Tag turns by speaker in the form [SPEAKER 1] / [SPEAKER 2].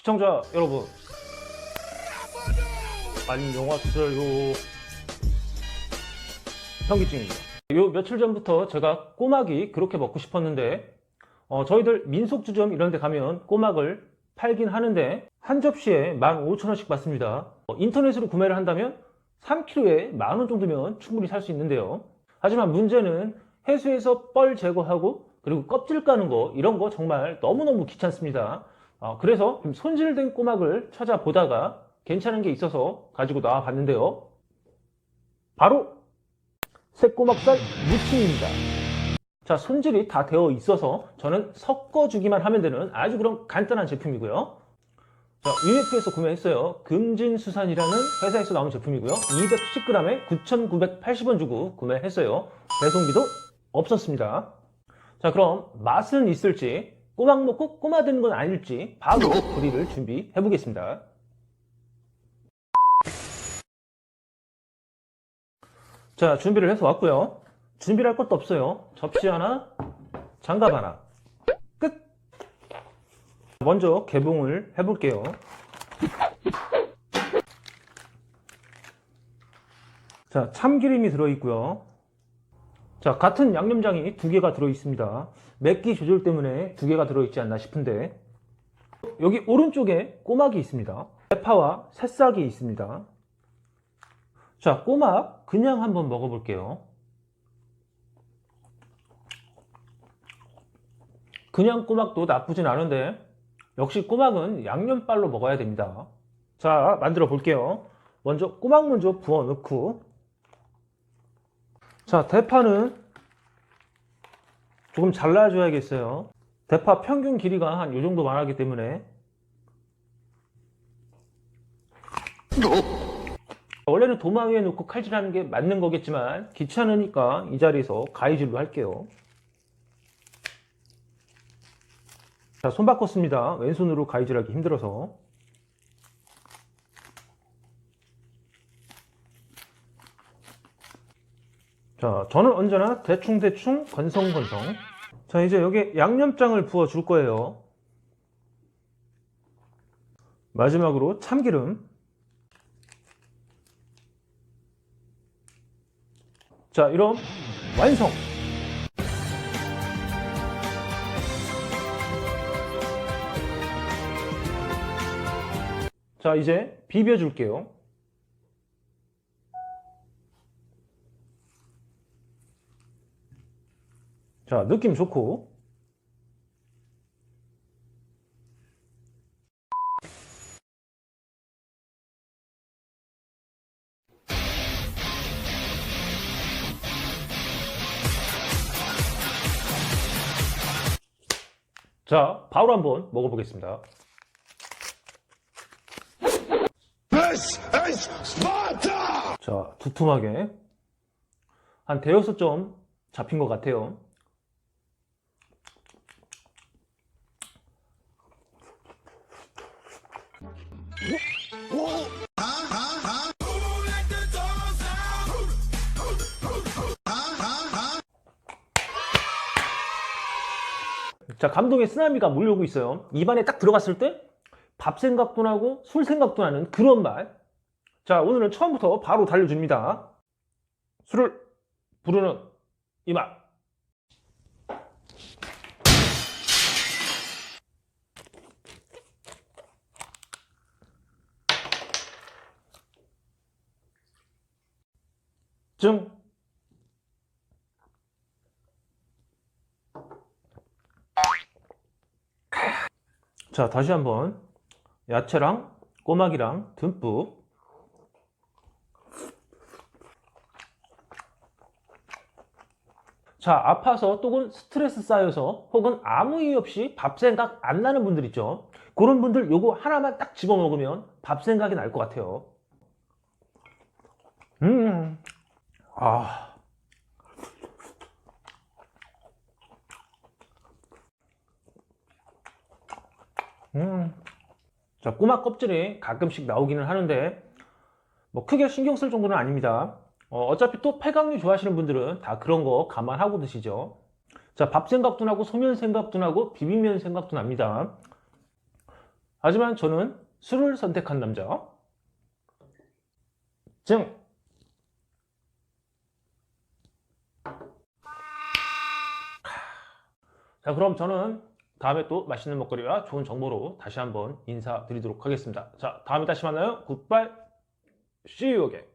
[SPEAKER 1] 시청자 여러분. 안녕하세요. 현기증입니다 요 며칠 전부터 제가 꼬막이 그렇게 먹고 싶었는데 어, 저희들 민속주점 이런 데 가면 꼬막을 팔긴 하는데 한 접시에 15,000원씩 받습니다. 어, 인터넷으로 구매를 한다면 3kg에 만 원 정도면 충분히 살 수 있는데요. 하지만 문제는 해수에서 뻘 제거하고 그리고 껍질 까는 거 이런 거 정말 너무너무 귀찮습니다 어, 그래서 좀 손질된 꼬막을 찾아보다가 괜찮은 게 있어서 가지고 나와 봤는데요. 바로 새꼬막살 무침입니다. 자, 손질이 다 되어 있어서 저는 섞어주기만 하면 되는 아주 그런 간단한 제품이고요. 자, UF에서 구매했어요. 금진수산이라는 회사에서 나온 제품이고요. 210g에 9,980원 주고 구매했어요. 배송비도 없었습니다. 자, 그럼 맛은 있을지 꼬막 먹고 꼬마 되는 건 아닐지 바로 조리를 준비해 보겠습니다. 자, 준비를 해서 왔고요. 준비를 할 것도 없어요. 접시 하나, 장갑 하나. 끝! 먼저 개봉을 해볼게요. 자, 참기름이 들어있고요. 자, 같은 양념장이 두 개가 들어있습니다. 맵기 조절 때문에 두 개가 들어있지 않나 싶은데 여기 오른쪽에 꼬막이 있습니다. 대파와 새싹이 있습니다. 자, 꼬막 그냥 한번 먹어볼게요. 그냥 꼬막도 나쁘진 않은데 역시 꼬막은 양념빨로 먹어야 됩니다. 자, 만들어 볼게요. 먼저 꼬막 먼저 부어 넣고 자, 대파는 조금 잘라줘야겠어요. 대파 평균 길이가 한 이 정도 많았기 때문에 원래는 도마 위에 놓고 칼질하는 게 맞는 거겠지만 귀찮으니까 이 자리에서 가위질로 할게요. 자, 손 바꿨습니다. 왼손으로 가위질하기 힘들어서. 자, 저는 언제나 대충대충 건성건성. 자, 이제 여기 양념장을 부어 줄 거예요. 마지막으로 참기름. 자, 이럼 완성! 자, 이제 비벼줄게요. 자, 느낌 좋고. 자, 바로 한번 먹어보겠습니다. 자, 두툼하게. 한 대여섯 점 잡힌 것 같아요. 자, 감동의 쓰나미가 몰려오고 있어요. 입안에 딱 들어갔을 때 밥 생각도 나고 술 생각도 나는 그런 맛. 자, 오늘은 처음부터 바로 달려줍니다. 술을 부르는 이 맛. 증. 자, 다시 한번 야채랑 꼬막이랑 듬뿍 자, 아파서 또는 스트레스 쌓여서 혹은 아무 이유 없이 밥 생각 안 나는 분들 있죠. 그런 분들 요거 하나만 딱 집어 먹으면 밥 생각이 날 것 같아요. 음, 아. 음. 자, 꼬막 껍질이 가끔씩 나오기는 하는데, 뭐 크게 신경 쓸 정도는 아닙니다. 어, 차피 또 폐강류 좋아하시는 분들은 다 그런 거 감안하고 드시죠. 자, 밥 생각도 나고 소면 생각도 나고 비빔면 생각도 납니다. 하지만 저는 술을 선택한 남자. 증. 자, 그럼 저는 다음에 또 맛있는 먹거리와 좋은 정보로 다시 한번 인사드리도록 하겠습니다. 자, 다음에 다시 만나요. 굿바이. See you again.